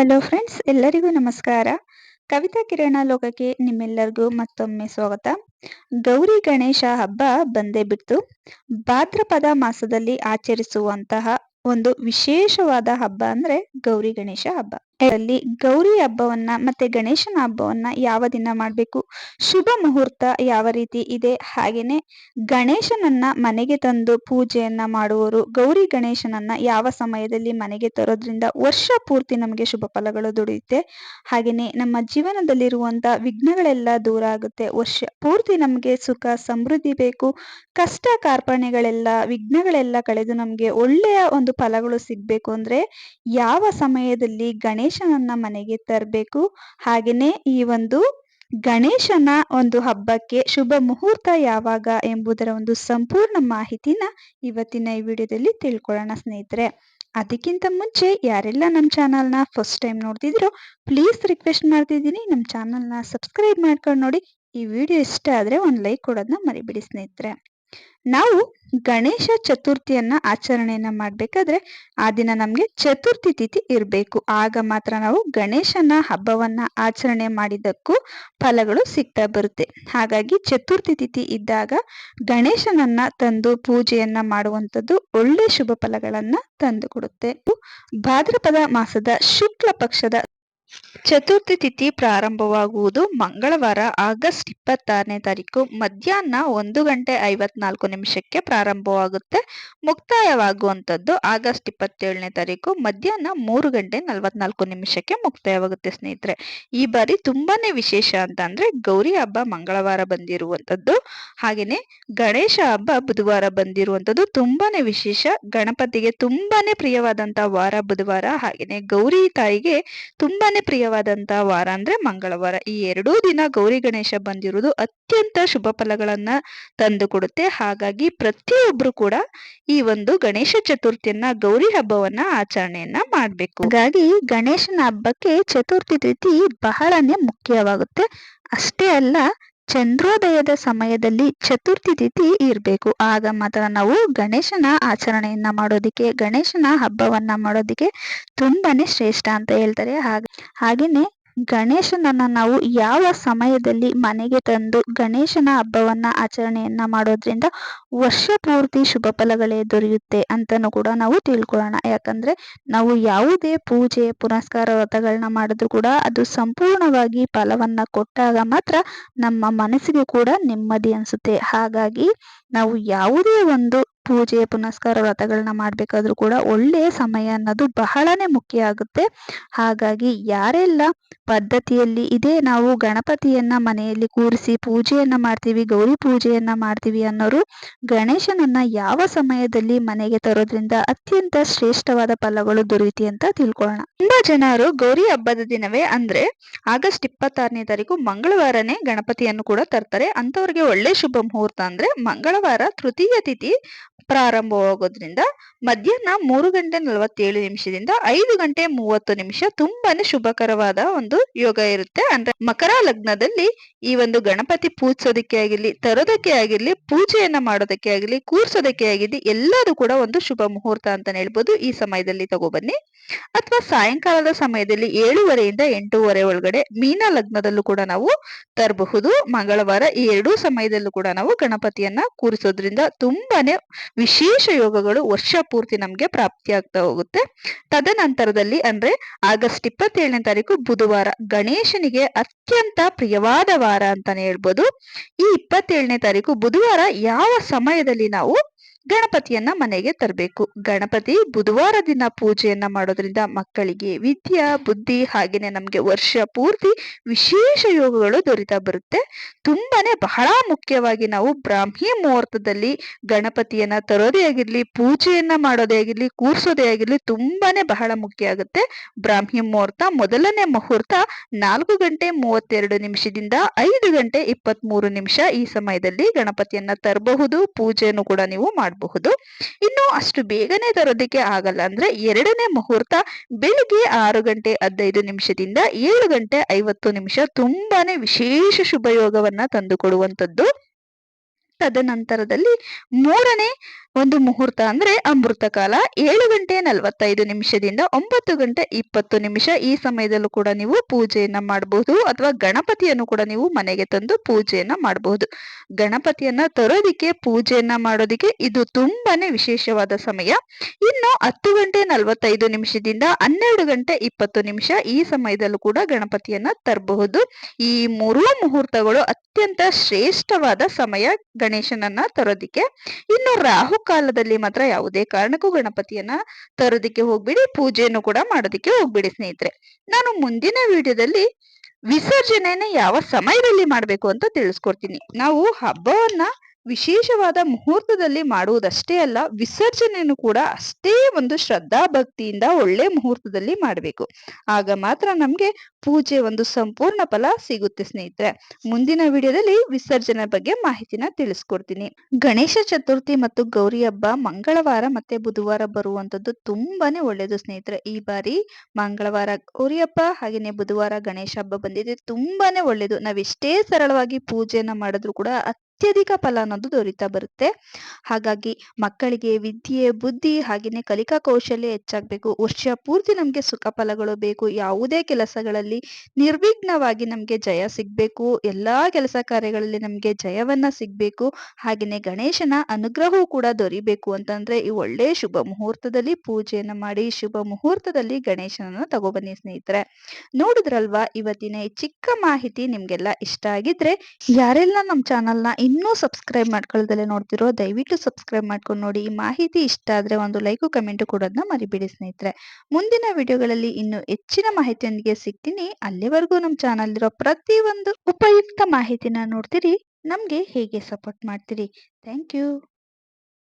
Hello friends ಎಲ್ಲರಿಗೂ ನಮಸ್ಕಾರ. ಕವಿತಾ ಕಿರಣ ಲೋಕಕ್ಕೆ ನಿಮ್ಮೆಲ್ಲರಿಗೂ ಮತ್ತೊಮ್ಮೆ ಸ್ವಾಗತ. ಗೌರಿ ಗಣೇಶ ಹಬ್ಬ ಬಂದೇ ಬಿಡ್ತು. ಭಾದ್ರಪದ ಮಾಸದಲ್ಲಿ ಆಚರಿಸುವಂತಹ ಒಂದು ವಿಶೇಷವಾದ ಹಬ್ಬ ಅಂದ್ರೆ ಗೌರಿ ಗಣೇಶ ಹಬ್ಬ. ಅಲ್ಲಿ ಗೌರಿ ಹಬ್ಬವನ್ನ ಮತ್ತೆ ಗಣೇಶನ ಹಬ್ಬವನ್ನ ಯಾವ ದಿನ ಮಾಡಬೇಕು? ಶುಭ ಮುಹೂರ್ತ ಯಾವ ರೀತಿ ಇದೆ? ಹಾಗೇನೆ ಗಣೇಶನನ್ನ ಮನೆಗೆ ತಂದು ಪೂಜೆಯನ್ನ ಮಾಡುವವರು ಗೌರಿ ಗಣೇಶನನ್ನ ಯಾವ ಸಮಯದಲ್ಲಿ ಮನೆಗೆ ತರೋದ್ರಿಂದ ವರ್ಷ ಪೂರ್ತಿ ನಮಗೆ ಶುಭ ಫಲಗಳು ದೊರೆಯುತ್ತೆ. ಹಾಗೇನೆ ನಮ್ಮ ಜೀವನದಲ್ಲಿರುವಂತ ವಿಘ್ನಗಳೆಲ್ಲ ದೂರ ಆಗುತ್ತೆ. ವರ್ಷ ಪೂರ್ತಿ ನಮಗೆ ಸುಖ, ಸಮೃದ್ಧಿ ಬೇಕು. ಕಷ್ಟ ಕಾರ್ಪಣ್ಯಗಳೆಲ್ಲ, ವಿಘ್ನಗಳೆಲ್ಲ ಕಳೆದು ನಮಗೆ ಒಳ್ಳೆಯ ಒಂದು ಫಲಗಳು ಸಿಗ್ಬೇಕು ಅಂದ್ರೆ ಯಾವ ಸಮಯದಲ್ಲಿ ಗಣೇಶನನ್ನ ಮನೆಗೆ ತರಬೇಕು. ಹಾಗೆಯೇ ಈ ಒಂದು ಗಣೇಶನ ಒಂದು ಹಬ್ಬಕ್ಕೆ ಶುಭ ಮುಹೂರ್ತ ಯಾವಾಗ ಎಂಬುದರ ಒಂದು ಸಂಪೂರ್ಣ ಮಾಹಿತಿನ ಇವತ್ತಿನ ಈ ವಿಡಿಯೋದಲ್ಲಿ ತಿಳ್ಕೊಳ್ಳೋಣ ಸ್ನೇಹಿತರೆ. ಅದಕ್ಕಿಂತ ಮುಂಚೆ ಯಾರೆಲ್ಲ ನಮ್ಮ ಚಾನಲ್ನ ಫಸ್ಟ್ ಟೈಮ್ ನೋಡ್ತಿದ್ರು ಪ್ಲೀಸ್ ರಿಕ್ವೆಸ್ಟ್ ಮಾಡ್ತಿದ್ದೀನಿ. ನಮ್ಮ ಚಾನಲ್ನ ಸಬ್ಸ್ಕ್ರೈಬ್ ಮಾಡ್ಕೊಂಡು ನೋಡಿ. ಈ ವಿಡಿಯೋ ಇಷ್ಟ ಆದರೆ ಒಂದು ಲೈಕ್ ಕೊಡೋದನ್ನ ಮರಿಬಿಡಿ ಸ್ನೇಹಿತರೆ. ನಾವು ಗಣೇಶ ಚತುರ್ಥಿಯನ್ನ ಆಚರಣೆಯನ್ನ ಮಾಡ್ಬೇಕಾದ್ರೆ ಆ ದಿನ ನಮ್ಗೆ ಚತುರ್ಥಿ ತಿಥಿ ಇರಬೇಕು. ಆಗ ಮಾತ್ರ ನಾವು ಗಣೇಶನ ಹಬ್ಬವನ್ನ ಆಚರಣೆ ಮಾಡಿದ್ದಕ್ಕೂ ಫಲಗಳು ಸಿಗ್ತಾ ಬರುತ್ತೆ. ಹಾಗಾಗಿ ಚತುರ್ಥಿ ತಿಥಿ ಇದ್ದಾಗ ಗಣೇಶನನ್ನ ತಂದು ಪೂಜೆಯನ್ನ ಮಾಡುವಂಥದ್ದು ಒಳ್ಳೆ ಶುಭ ಫಲಗಳನ್ನ ತಂದು ಕೊಡುತ್ತೆ. ಭಾದ್ರಪದ ಮಾಸದ ಶುಕ್ಲ ಪಕ್ಷದ ಚತುರ್ಥಿ ತಿಥಿ ಪ್ರಾರಂಭವಾಗುವುದು ಮಂಗಳವಾರ, ಆಗಸ್ಟ್ ಇಪ್ಪತ್ತಾರನೇ ತಾರೀಕು. ಮಧ್ಯಾಹ್ನ ಒಂದು ಗಂಟೆ ಐವತ್ನಾಲ್ಕು ನಿಮಿಷಕ್ಕೆ ಪ್ರಾರಂಭವಾಗುತ್ತೆ. ಮುಕ್ತಾಯವಾಗುವಂಥದ್ದು ಆಗಸ್ಟ್ ಇಪ್ಪತ್ತೇಳನೇ ತಾರೀಕು. ಮಧ್ಯಾಹ್ನ ಮೂರು ಗಂಟೆ ನಲವತ್ನಾಲ್ಕು ನಿಮಿಷಕ್ಕೆ ಮುಕ್ತಾಯವಾಗುತ್ತೆ, ಸ್ನೇಹಿತರೆ. ಈ ಬಾರಿ ತುಂಬಾನೇ ವಿಶೇಷ ಅಂತ ಗೌರಿ ಹಬ್ಬ ಮಂಗಳವಾರ ಬಂದಿರುವಂಥದ್ದು. ಹಾಗೇನೆ ಗಣೇಶ ಹಬ್ಬ ಬುಧವಾರ ಬಂದಿರುವಂಥದ್ದು ತುಂಬಾನೇ ವಿಶೇಷ. ಗಣಪತಿಗೆ ತುಂಬಾನೇ ಪ್ರಿಯವಾದಂತ ವಾರ ಬುಧವಾರ. ಹಾಗೇನೆ ಗೌರಿ ತಾಯಿಗೆ ತುಂಬಾನೇ ಪ್ರಿಯವಾದಂತಹ ವಾರ ಅಂದ್ರೆ ಮಂಗಳವಾರ. ಈ ಎರಡೂ ದಿನ ಗೌರಿ ಗಣೇಶ ಬಂದಿರುವುದು ಅತ್ಯಂತ ಶುಭ ಫಲಗಳನ್ನ ತಂದು ಕೊಡುತ್ತೆ ಹಾಗಾಗಿ ಪ್ರತಿಯೊಬ್ರು ಕೂಡ ಈ ಒಂದು ಗಣೇಶ ಚತುರ್ಥಿಯನ್ನ, ಗೌರಿ ಹಬ್ಬವನ್ನ ಆಚರಣೆಯನ್ನ ಮಾಡ್ಬೇಕು. ಹಾಗಾಗಿ ಗಣೇಶನ ಹಬ್ಬಕ್ಕೆ ಚತುರ್ಥಿ ತಿಥಿ ಬಹಳನೇ ಮುಖ್ಯವಾಗುತ್ತೆ. ಅಷ್ಟೇ ಅಲ್ಲ ಚಂದ್ರೋದಯದ ಸಮಯದಲ್ಲಿ ಚತುರ್ಥಿ ತಿಥಿ ಇರಬೇಕು. ಆಗ ಮಾತ್ರ ನಾವು ಗಣೇಶನ ಆಚರಣೆಯನ್ನ ಮಾಡೋದಿಕ್ಕೆ, ಗಣೇಶನ ಹಬ್ಬವನ್ನ ಮಾಡೋದಿಕ್ಕೆ ತುಂಬಾನೇ ಶ್ರೇಷ್ಠ ಅಂತ ಹೇಳ್ತಾರೆ. ಹಾಗೆ, ಹಾಗೇನೆ ಗಣೇಶನನ್ನ ನಾವು ಯಾವ ಸಮಯದಲ್ಲಿ ಮನೆಗೆ ತಂದು ಗಣೇಶನ ಹಬ್ಬವನ್ನ ಆಚರಣೆಯನ್ನ ಮಾಡೋದ್ರಿಂದ ವರ್ಷ ಪೂರ್ತಿ ಶುಭ ಫಲಗಳೇ ದೊರೆಯುತ್ತೆ ಅಂತಲೂ ಕೂಡ ನಾವು ತಿಳ್ಕೊಳ್ಳೋಣ. ಯಾಕಂದ್ರೆ ನಾವು ಯಾವುದೇ ಪೂಜೆ, ಪುನಸ್ಕಾರ ವ್ರತಗಳನ್ನ ಮಾಡಿದ್ರು ಕೂಡ ಅದು ಸಂಪೂರ್ಣವಾಗಿ ಫಲವನ್ನ ಕೊಟ್ಟಾಗ ಮಾತ್ರ ನಮ್ಮ ಮನಸ್ಸಿಗೆ ಕೂಡ ನೆಮ್ಮದಿ ಅನ್ಸುತ್ತೆ. ಹಾಗಾಗಿ ನಾವು ಯಾವುದೇ ಒಂದು ಪೂಜೆ, ಪುನಸ್ಕಾರ ವ್ರತಗಳನ್ನ ಮಾಡಬೇಕಾದ್ರೂ ಕೂಡ ಒಳ್ಳೆಯ ಸಮಯ ಅನ್ನೋದು ಬಹಳನೇ ಮುಖ್ಯ ಆಗುತ್ತೆ. ಹಾಗಾಗಿ ಯಾರೆಲ್ಲ ಪದ್ಧತಿಯಲ್ಲಿ ಇದೇ ನಾವು ಗಣಪತಿಯನ್ನ ಮನೆಯಲ್ಲಿ ಕೂರಿಸಿ ಪೂಜೆಯನ್ನ ಮಾಡ್ತೀವಿ, ಗೌರಿ ಪೂಜೆಯನ್ನ ಮಾಡ್ತೀವಿ ಅನ್ನೋರು ಗಣೇಶನನ್ನ ಯಾವ ಸಮಯದಲ್ಲಿ ಮನೆಗೆ ತರೋದ್ರಿಂದ ಅತ್ಯಂತ ಶ್ರೇಷ್ಠವಾದ ಫಲಗಳು ದೊರೆಯುತ್ತೆ ಅಂತ ತಿಳ್ಕೊಳ್ಳೋಣ. ತುಂಬಾ ಜನರು ಗೌರಿ ಹಬ್ಬದ ದಿನವೇ ಅಂದ್ರೆ ಆಗಸ್ಟ್ ಇಪ್ಪತ್ತಾರನೇ ತಾರೀಕು ಮಂಗಳವಾರನೇ ಗಣಪತಿಯನ್ನು ಕೂಡ ತರ್ತಾರೆ. ಅಂತವ್ರಿಗೆ ಒಳ್ಳೆ ಶುಭ ಮುಹೂರ್ತ ಅಂದ್ರೆ ಮಂಗಳವಾರ ತೃತೀಯ ತಿಥಿ ಪ್ರಾರಂಭವಾಗೋದ್ರಿಂದ ಮಧ್ಯಾಹ್ನ ಮೂರು ಗಂಟೆ ನಲವತ್ತೇಳು ನಿಮಿಷದಿಂದ ಐದು ಗಂಟೆ ಮೂವತ್ತು ನಿಮಿಷ ತುಂಬಾನೇ ಶುಭಕರವಾದ ಒಂದು ಯೋಗ ಇರುತ್ತೆ. ಅಂದ್ರೆ ಮಕರ ಲಗ್ನದಲ್ಲಿ ಈ ಒಂದು ಗಣಪತಿ ಪೂಜಿಸೋದಕ್ಕೆ ಆಗಿರ್ಲಿ, ತರೋದಕ್ಕೆ ಆಗಿರ್ಲಿ, ಪೂಜೆಯನ್ನ ಮಾಡೋದಕ್ಕೆ ಆಗಿರ್ಲಿ, ಕೂರ್ಸೋದಕ್ಕೆ ಆಗಿರ್ಲಿ, ಎಲ್ಲದೂ ಕೂಡ ಒಂದು ಶುಭ ಮುಹೂರ್ತ ಅಂತಾನೆ ಹೇಳ್ಬೋದು. ಈ ಸಮಯದಲ್ಲಿ ತಗೋಬನ್ನಿ ಅಥವಾ ಸಾಯಂಕಾಲದ ಸಮಯದಲ್ಲಿ ಏಳುವರೆಯಿಂದ ಎಂಟೂವರೆ ಒಳಗಡೆ ಮೀನ ಲಗ್ನದಲ್ಲೂ ಕೂಡ ನಾವು ತರಬಹುದು. ಮಂಗಳವಾರ ಈ ಎರಡೂ ಸಮಯದಲ್ಲೂ ಕೂಡ ನಾವು ಗಣಪತಿಯನ್ನ ಕೂರಿಸೋದ್ರಿಂದ ತುಂಬಾನೇ ವಿಶೇಷ ಯೋಗಗಳು ವರ್ಷ ಪೂರ್ತಿ ನಮ್ಗೆ ಪ್ರಾಪ್ತಿ ಆಗ್ತಾ ಹೋಗುತ್ತೆ. ತದನಂತರದಲ್ಲಿ ಅಂದ್ರೆ ಆಗಸ್ಟ್ ಇಪ್ಪತ್ತೇಳನೇ ತಾರೀಕು ಬುಧವಾರ ಗಣೇಶನಿಗೆ ಅತ್ಯಂತ ಪ್ರಿಯವಾದ ವಾರ ಅಂತಾನೆ ಹೇಳ್ಬೋದು. ಈ ಇಪ್ಪತ್ತೇಳನೇ ತಾರೀಕು ಬುಧವಾರ ಯಾವ ಸಮಯದಲ್ಲಿ ನಾವು ಗಣಪತಿಯನ್ನ ಮನೆಗೆ ತರಬೇಕು. ಗಣಪತಿ ಬುಧವಾರ ದಿನ ಪೂಜೆಯನ್ನ ಮಾಡೋದ್ರಿಂದ ಮಕ್ಕಳಿಗೆ ವಿದ್ಯಾ, ಬುದ್ಧಿ ಹಾಗೇನೆ ನಮ್ಗೆ ವರ್ಷ ಪೂರ್ತಿ ವಿಶೇಷ ಯೋಗಗಳು ದೊರೀತಾ ಬರುತ್ತೆ. ತುಂಬಾನೇ ಬಹಳ ಮುಖ್ಯವಾಗಿ ನಾವು ಬ್ರಾಹ್ಮಿ ಮುಹೂರ್ತದಲ್ಲಿ ಗಣಪತಿಯನ್ನ ತರೋದೇ ಆಗಿರ್ಲಿ, ಪೂಜೆಯನ್ನ ಮಾಡೋದೇ ಆಗಿರ್ಲಿ, ಕೂರ್ಸೋದೇ ಆಗಿರ್ಲಿ ತುಂಬಾನೇ ಬಹಳ ಮುಖ್ಯ ಆಗುತ್ತೆ. ಬ್ರಾಹ್ಮಿ ಮುಹೂರ್ತ ಮೊದಲನೇ ಮುಹೂರ್ತ ನಾಲ್ಕು ಗಂಟೆ ಮೂವತ್ತೆರಡು ನಿಮಿಷದಿಂದ ಐದು ಗಂಟೆ ಇಪ್ಪತ್ತ್ ನಿಮಿಷ ಈ ಸಮಯದಲ್ಲಿ ಗಣಪತಿಯನ್ನ ತರಬಹುದು. ಪೂಜೆಯನ್ನು ಕೂಡ ನೀವು ಮಾಡಬಹುದು ಇನ್ನು ಅಷ್ಟು ಬೇಗನೆ ತರೋದಕ್ಕೆ ಆಗಲ್ಲ ಅಂದ್ರೆ ಎರಡನೇ ಮುಹೂರ್ತ ಬೆಳಿಗ್ಗೆ ಆರು ಗಂಟೆ ಹದಿನೈದು ನಿಮಿಷದಿಂದ ಏಳು ಗಂಟೆ ಐವತ್ತು ನಿಮಿಷ ತುಂಬಾನೇ ವಿಶೇಷ ಶುಭಯೋಗವನ್ನ ತಂದುಕೊಡುವಂಥದ್ದು. ತದನಂತರದಲ್ಲಿ ಮೂರನೇ ಒಂದು ಮುಹೂರ್ತ ಅಂದ್ರೆ ಅಮೃತ ಕಾಲ. ಏಳು ಗಂಟೆ ನಲವತ್ತೈದು ನಿಮಿಷದಿಂದ ಒಂಬತ್ತು ಗಂಟೆ ಇಪ್ಪತ್ತು ನಿಮಿಷ ಈ ಸಮಯದಲ್ಲೂ ಕೂಡ ನೀವು ಪೂಜೆಯನ್ನ ಮಾಡಬಹುದು ಅಥವಾ ಗಣಪತಿಯನ್ನು ಕೂಡ ನೀವು ಮನೆಗೆ ತಂದು ಪೂಜೆಯನ್ನ ಮಾಡಬಹುದು ಗಣಪತಿಯನ್ನ ತರೋದಿಕ್ಕೆ, ಪೂಜೆಯನ್ನ ಮಾಡೋದಿಕ್ಕೆ ಇದು ತುಂಬಾನೇ ವಿಶೇಷವಾದ ಸಮಯ. ಇನ್ನು ಹತ್ತು ಗಂಟೆ ನಲವತ್ತೈದು ನಿಮಿಷದಿಂದ ಹನ್ನೆರಡು ಗಂಟೆ ಇಪ್ಪತ್ತು ನಿಮಿಷ ಈ ಸಮಯದಲ್ಲೂ ಕೂಡ ಗಣಪತಿಯನ್ನ ತರಬಹುದು. ಈ ಮೂರೂ ಮುಹೂರ್ತಗಳು ಅತ್ಯಂತ ಶ್ರೇಷ್ಠವಾದ ಸಮಯ. ಗಣೇಶನನ್ನ ತರೋದಿಕ್ಕೆ ಇನ್ನು ರಾಹು ಕಾಲದಲ್ಲಿ ಮಾತ್ರ ಯಾವುದೇ ಕಾರಣಕ್ಕೂ ಗಣಪತಿಯನ್ನ ತರೋದಿಕ್ಕೆ ಹೋಗ್ಬಿಡಿ, ಪೂಜೆಯನ್ನು ಕೂಡ ಮಾಡೋದಿಕ್ಕೆ ಹೋಗ್ಬಿಡಿ ಸ್ನೇಹಿತರೆ. ನಾನು ಮುಂದಿನ ವಿಡಿಯೋದಲ್ಲಿ ವಿಸರ್ಜನೆಯನ್ನ ಯಾವ ಸಮಯದಲ್ಲಿ ಮಾಡಬೇಕು ಅಂತ ತಿಳಿಸ್ಕೊಡ್ತೀನಿ. ನಾವು ಹಬ್ಬವನ್ನ ವಿಶೇಷವಾದ ಮುಹೂರ್ತದಲ್ಲಿ ಮಾಡುವುದಷ್ಟೇ ಅಲ್ಲ, ವಿಸರ್ಜನೆಯನ್ನು ಕೂಡ ಅಷ್ಟೇ ಒಂದು ಶ್ರದ್ಧಾ ಭಕ್ತಿಯಿಂದ ಒಳ್ಳೆ ಮುಹೂರ್ತದಲ್ಲಿ ಮಾಡಬೇಕು. ಆಗ ಮಾತ್ರ ನಮ್ಗೆ ಪೂಜೆ ಒಂದು ಸಂಪೂರ್ಣ ಫಲ ಸಿಗುತ್ತೆ ಸ್ನೇಹಿತರೆ. ಮುಂದಿನ ವಿಡಿಯೋದಲ್ಲಿ ವಿಸರ್ಜನೆ ಬಗ್ಗೆ ಮಾಹಿತಿನ ತಿಳಿಸ್ಕೊಡ್ತೀನಿ. ಗಣೇಶ ಚತುರ್ಥಿ ಮತ್ತು ಗೌರಿ ಹಬ್ಬ ಮಂಗಳವಾರ ಮತ್ತೆ ಬುಧವಾರ ಬರುವಂತದ್ದು ತುಂಬಾನೇ ಒಳ್ಳೇದು ಸ್ನೇಹಿತರೆ. ಈ ಬಾರಿ ಮಂಗಳವಾರ ಗೌರಿ ಹಬ್ಬ ಹಾಗೇನೆ ಬುಧವಾರ ಗಣೇಶ ಹಬ್ಬ ಬಂದಿದೆ. ತುಂಬಾನೇ ಒಳ್ಳೇದು ನಾವೆಷ್ಟೇ ಸರಳವಾಗಿ ಪೂಜೆಯನ್ನ ಮಾಡಿದ್ರು ಕೂಡ ಅತ್ಯಧಿಕ ಫಲ ಅನ್ನೋದು ದೊರೀತಾ ಬರುತ್ತೆ. ಹಾಗಾಗಿ ಮಕ್ಕಳಿಗೆ ವಿದ್ಯೆ, ಬುದ್ಧಿ ಹಾಗೇನೆ ಕಲಿಕಾ ಕೌಶಲ್ಯ ಹೆಚ್ಚಾಗಬೇಕು. ವರ್ಷ ಪೂರ್ತಿ ನಮಗೆ ಸುಖ ಫಲಗಳು ಬೇಕು. ಯಾವುದೇ ಕೆಲಸಗಳಲ್ಲಿ ನಿರ್ವಿಘ್ನವಾಗಿ ನಮಗೆ ಜಯ ಸಿಗಬೇಕು. ಎಲ್ಲಾ ಕೆಲಸ ಕಾರ್ಯಗಳಲ್ಲಿ ನಮ್ಗೆ ಜಯವನ್ನ ಸಿಗಬೇಕು. ಹಾಗೆಯೇ ಗಣೇಶನ ಅನುಗ್ರಹವೂ ಕೂಡ ದೊರಿಬೇಕು ಅಂತಂದ್ರೆ ಈ ಒಳ್ಳೆ ಶುಭ ಮುಹೂರ್ತದಲ್ಲಿ ಪೂಜೆಯನ್ನು ಮಾಡಿ, ಶುಭ ಮುಹೂರ್ತದಲ್ಲಿ ಗಣೇಶನನ್ನು ತಗೊಬನ್ನಿ ಸ್ನೇಹಿತರೆ. ನೋಡಿದ್ರಲ್ವಾ? ಇವತ್ತಿನ ಈ ಚಿಕ್ಕ ಮಾಹಿತಿ ನಿಮ್ಗೆಲ್ಲ ಇಷ್ಟ ಆಗಿದ್ರೆ ಯಾರೆಲ್ಲ ನಮ್ಮ ಚಾನಲ್ನ ಇನ್ನೂ ಸಬ್ಸ್ಕ್ರೈಬ್ ಮಾಡ್ಕೊಳ್ಳೋದಲ್ಲೇ ನೋಡ್ತಿರೋ, ದಯವಿಟ್ಟು ಸಬ್ಸ್ಕ್ರೈಬ್ ಮಾಡ್ಕೊಂಡು ನೋಡಿ. ಈ ಮಾಹಿತಿ ಇಷ್ಟ ಆದ್ರೆ ಒಂದು ಲೈಕು, ಕಮೆಂಟ್ ಕೊಡೋದನ್ನ ಮರಿಬೇಡಿ ಸ್ನೇಹಿತರೆ. ಮುಂದಿನ ವಿಡಿಯೋಗಳಲ್ಲಿ ಇನ್ನು ಹೆಚ್ಚಿನ ಮಾಹಿತಿಯೊಂದಿಗೆ ಸಿಗ್ತೀನಿ. ಅಲ್ಲಿವರೆಗೂ ನಮ್ಮ ಚಾನಲ್ ಇರೋ ಪ್ರತಿಯೊಂದು ಉಪಯುಕ್ತ ಮಾಹಿತಿನ ನೋಡ್ತೀರಿ. ನಮಗೆ ಹೇಗೆ ಸಪೋರ್ಟ್ ಮಾಡ್ತೀರಿ? Thank you.